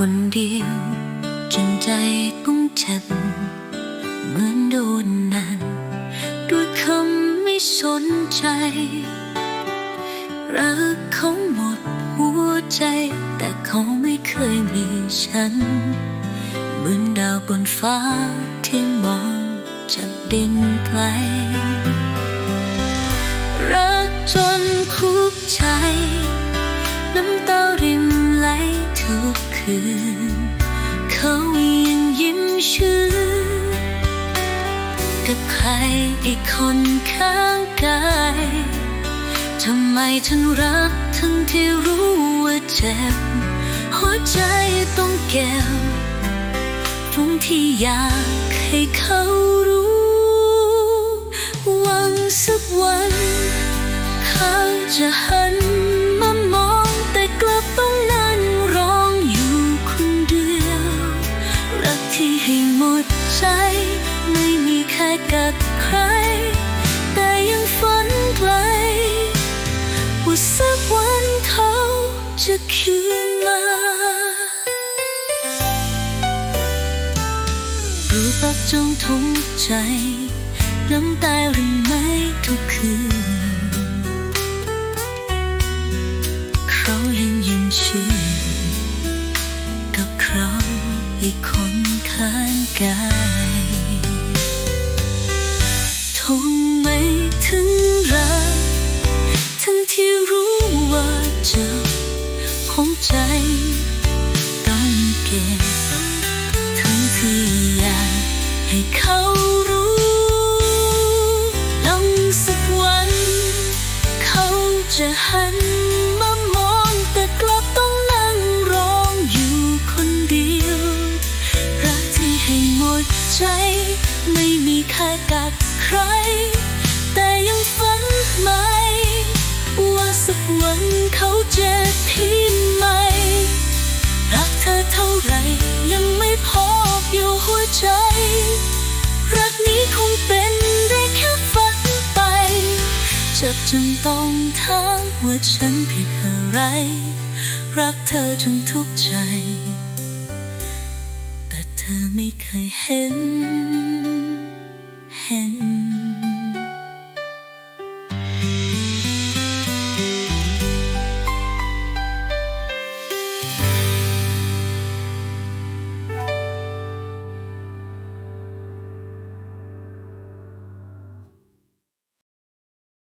คนเดียว จนใจต้องเจ็บเหมือนโดนนานด้วยคำไม่สนใจ รักเขาหมดหัวใจ แต่เขาไม่เคยมีฉัน เหมือนดาวบนฟ้าที่มองจากดินไกลรักจนคุกใจ คืน เขายังยิ้มชื่นกับใครอีกคนข้างกายทำไมฉันรักทั้งที่รู้ว่าเจ็บ หัวใจต้องเก็บตรงที่อยากให้เขารู้หวังสักวัน เขาจะหั ใคร แต่ยังฝันไกล ว่าสักวันเขาจะคืนมารู้ปักจงทุกข์ใจน้ำตาหรินไหมทุกคืน เขายังยิ้มชื่นกับเขาอีกคนข้างกาย ทนไม่ถึงรัก ทั้งที่รู้ว่าเจ็บของใจต้องเก็บทั้งที่อยากให้เขารู้ลองสักวัน เขาจะหันมามองแต่กลับต้องนั่งร้องอยู่คนเดียว รักที่ให้หมดใจ ไม่มีค่ากับใคร แต่ยังฝันไหม ว่าสักวันเขาจะทิ้งไหม รักเธอเท่าไหรยังไม่พออยู่หัวใจ รักนี้คงเป็นได้แค่ฝันไปจ็บจนต้องถามว่าฉันผิดอะไร รักเธอจนทุกใจ แต่เธอไม่เคยเห็น